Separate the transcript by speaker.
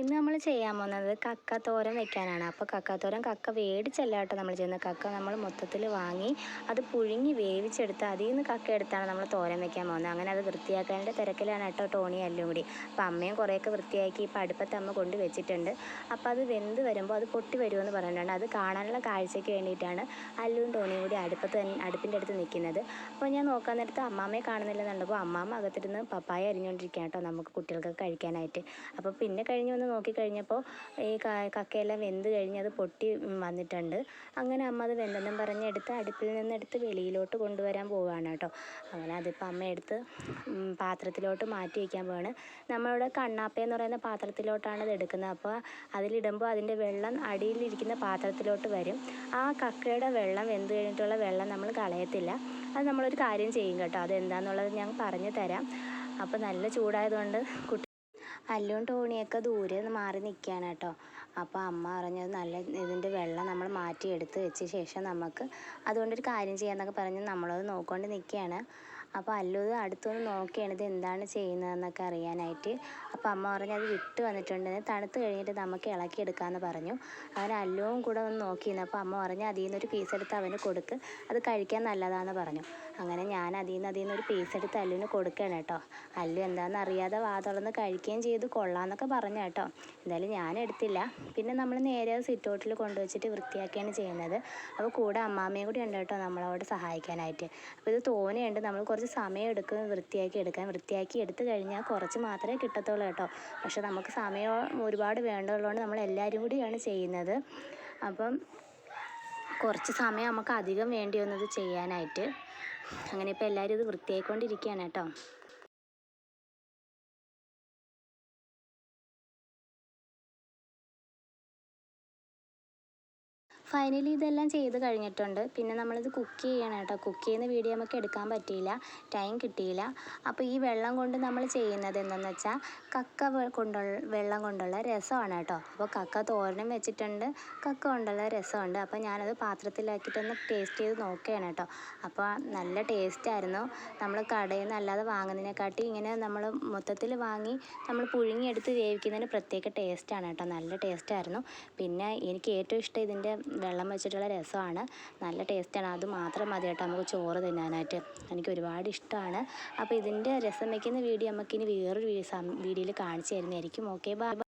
Speaker 1: ഇന്ന് നമ്മൾ ചെയ്യാൻ പോകുന്നത് കക്കത്തോരൻ തോരൻ വെക്കാനാണ്. അപ്പോൾ കക്കത്തോരൻ തോരൻ കക്ക വേടിച്ചല്ല കേട്ടോ നമ്മൾ ചെയ്യുന്നത്. കക്ക നമ്മൾ മൊത്തത്തിൽ വാങ്ങി അത് പുഴുങ്ങി വേവിച്ചെടുത്ത് അതിൽ നിന്ന് കക്ക എടുത്താണ് നമ്മൾ തോരൻ വെക്കാൻ പോകുന്നത്. അങ്ങനെ അത് വൃത്തിയാക്കാന്റെ തിരക്കിലാണ് കേട്ടോ ടോണി എല്ലാം കൂടി. അപ്പോൾ അമ്മയും കുറേയൊക്കെ വൃത്തിയാക്കി ഇപ്പോൾ അടുപ്പത്ത് അമ്മ കൊണ്ട് വെച്ചിട്ടുണ്ട്. അപ്പോൾ അത് വെന്ത് വരുമ്പോൾ അത് പൊട്ടി വരുമെന്ന് പറഞ്ഞിട്ടുണ്ട്. അത് കാണാനുള്ള കാഴ്ചയ്ക്ക് വേണ്ടിയിട്ടാണ് അല്ലും ടോണിയും കൂടി അടുപ്പത്ത് അടുപ്പിന്റെ അടുത്ത് നിൽക്കുന്നത്. അപ്പോൾ ഞാൻ നോക്കാൻ നേരത്ത് അമ്മാമ്മയെ കാണുന്നില്ലെന്നുണ്ടപ്പോൾ അമ്മാമ്മ അകത്തിരുന്ന് പപ്പായ അരിഞ്ഞുകൊണ്ടിരിക്കുകയാണ് കേട്ടോ നമുക്ക് കുട്ടികൾക്ക് കഴിക്കാനായിട്ട്. അപ്പോൾ പിന്നെ കഴിഞ്ഞ് വന്ന് നോക്കിക്കഴിഞ്ഞപ്പോൾ ഈ കക്കയെല്ലാം വെന്ത് കഴിഞ്ഞ് അത് പൊട്ടി വന്നിട്ടുണ്ട്. അങ്ങനെ അമ്മ അത് വെന്തെന്നും പറഞ്ഞ് എടുത്ത് അടുപ്പിൽ നിന്ന് എടുത്ത് വെളിയിലോട്ട് കൊണ്ടുവരാൻ പോവുകയാണ് കേട്ടോ. അങ്ങനെ അതിപ്പോൾ അമ്മ എടുത്ത് പാത്രത്തിലോട്ട് മാറ്റി വയ്ക്കാൻ പോവാണ്. നമ്മളിവിടെ കണ്ണാപ്പ എന്ന് പറയുന്ന പാത്രത്തിലോട്ടാണ് ഇത് എടുക്കുന്നത്. അപ്പോൾ അതിലിടുമ്പോൾ അതിന്റെ വെള്ളം അടിയിലിരിക്കുന്ന പാത്രത്തിലോട്ട് വരും. ആ കക്കയുടെ വെള്ളം വെന്ത് കഴിഞ്ഞിട്ടുള്ള വെള്ളം നമ്മൾ കളയത്തില്ല. അത് നമ്മളൊരു കാര്യം ചെയ്യും കേട്ടോ. അതെന്താണെന്നുള്ളത് ഞാൻ പറഞ്ഞു തരാം. അപ്പോൾ നല്ല ചൂടായതുകൊണ്ട് കുട്ടി അല്ലും ടോണിയൊക്കെ ദൂരെ നിന്ന് മാറി നിൽക്കുകയാണ് കേട്ടോ. അപ്പോൾ അമ്മ പറഞ്ഞത് നല്ല ഇതിന്റെ വെള്ളം നമ്മൾ മാറ്റി എടുത്ത് വെച്ച ശേഷം നമുക്ക് അതുകൊണ്ടൊരു കാര്യം ചെയ്യാമെന്നൊക്കെ പറഞ്ഞ് നമ്മളത് നോക്കിക്കൊണ്ട് നിൽക്കുകയാണ്. അപ്പോൾ അല്ലു ഇത് നോക്കിയാണ് ഇത് എന്താണ് ചെയ്യുന്നതെന്നൊക്കെ അറിയാനായിട്ട്. അപ്പോൾ അമ്മ പറഞ്ഞു അത് വിട്ട് വന്നിട്ടുണ്ട്. തണുത്ത് കഴിഞ്ഞിട്ട് നമുക്ക് ഇളക്കിയെടുക്കാമെന്ന് പറഞ്ഞു. അങ്ങനെ അല്ലുവും കൂടെ ഒന്ന് നോക്കിയിരുന്നു. അപ്പോൾ അമ്മ പറഞ്ഞു അതിൽ നിന്നൊരു പീസ് എടുത്ത് അവന് കൊടുക്ക്. അത് കഴിക്കാൻ നല്ലതാണെന്ന് പറഞ്ഞു. അങ്ങനെ ഞാൻ അതിൽ നിന്ന് അതിൽ നിന്ന് ഒരു പീസ് എടുത്ത് അല്ലുവിന് കൊടുക്കുകയാണ് കേട്ടോ. അല്ലു എന്താണെന്ന് അറിയാതെ വാ തുറന്ന് കഴിക്കുകയും ചെയ്തു. കൊള്ളാമെന്നൊക്കെ പറഞ്ഞു കേട്ടോ. എന്തായാലും ഞാൻ എടുത്തില്ല. പിന്നെ നമ്മൾ നേരെ സിറ്റൗട്ടിൽ കൊണ്ടുവച്ചിട്ട് വൃത്തിയാക്കിയാണ് ചെയ്യുന്നത്. അപ്പോൾ കൂടെ അമ്മാമ്മയും കൂടി ഉണ്ട് കേട്ടോ നമ്മളോട് സഹായിക്കാനായിട്ട്. അപ്പോൾ ഇത് തോനെയുണ്ട്. നമ്മൾ കുറച്ച് സമയം എടുക്കും വൃത്തിയാക്കി എടുക്കാൻ. വൃത്തിയാക്കി എടുത്തു കഴിഞ്ഞാൽ കുറച്ച് മാത്രമേ കിട്ടത്തുള്ളൂ കേട്ടോ. പക്ഷെ നമുക്ക് സമയം ഒരുപാട് വേണ്ടതുള്ളതുകൊണ്ട് നമ്മൾ എല്ലാവരും കൂടിയാണ് ചെയ്യുന്നത്. അപ്പം കുറച്ച് സമയം നമുക്ക് അധികം വേണ്ടി വന്നത് ചെയ്യാനായിട്ട്. അങ്ങനെ ഇപ്പോൾ എല്ലാവരും ഇത് വൃത്തിയായിക്കൊണ്ടിരിക്കുകയാണ് കേട്ടോ. ഫൈനലി ഇതെല്ലാം ചെയ്ത് കഴിഞ്ഞിട്ടുണ്ട്. പിന്നെ നമ്മളിത് കുക്ക് ചെയ്യണം കേട്ടോ. കുക്ക് ചെയ്യുന്ന വീഡിയോ നമുക്ക് എടുക്കാൻ പറ്റിയില്ല. ടൈം കിട്ടിയില്ല. അപ്പോൾ ഈ വെള്ളം കൊണ്ട് നമ്മൾ ചെയ്യുന്നത് എന്തെന്ന് വെച്ചാൽ കക്ക കൊണ്ടുള്ള വെള്ളം കൊണ്ടുള്ള രസമാണ് കേട്ടോ. അപ്പോൾ കക്ക തോരനും വെച്ചിട്ടുണ്ട്. കക്ക കൊണ്ടുള്ള രസമുണ്ട്. അപ്പോൾ ഞാനത് പാത്രത്തിലാക്കിയിട്ടൊന്ന് ടേസ്റ്റ് ചെയ്ത് നോക്കുകയാണ് കേട്ടോ. അപ്പോൾ നല്ല ടേസ്റ്റ് ആയിരുന്നു. നമ്മൾ കടയിൽ നിന്ന് അല്ലാതെ വാങ്ങുന്നതിനെക്കാട്ടി ഇങ്ങനെ നമ്മൾ മൊത്തത്തിൽ വാങ്ങി നമ്മൾ പുഴുങ്ങിയെടുത്ത് വേവിക്കുന്നതിന് പ്രത്യേക ടേസ്റ്റാണ് കേട്ടോ. നല്ല ടേസ്റ്റായിരുന്നു പിന്നെ എനിക്ക് ഏറ്റവും ഇഷ്ടം ഇതിന്റെ വെള്ളം വെച്ചിട്ടുള്ള രസമാണ്. നല്ല ടേസ്റ്റാണ് അത് മാത്രം മതി കേട്ടോ നമുക്ക് ചോറ് തിന്നാനായിട്ട്. എനിക്ക് ഒരുപാട് ഇഷ്ടമാണ്. അപ്പോൾ ഇതിന്റെ രസം വയ്ക്കുന്ന വീഡിയോ നമുക്കിനി വേറൊരു വീഡിയോയിൽ കാണിച്ചു തരുന്നതായിരിക്കും. Okay bye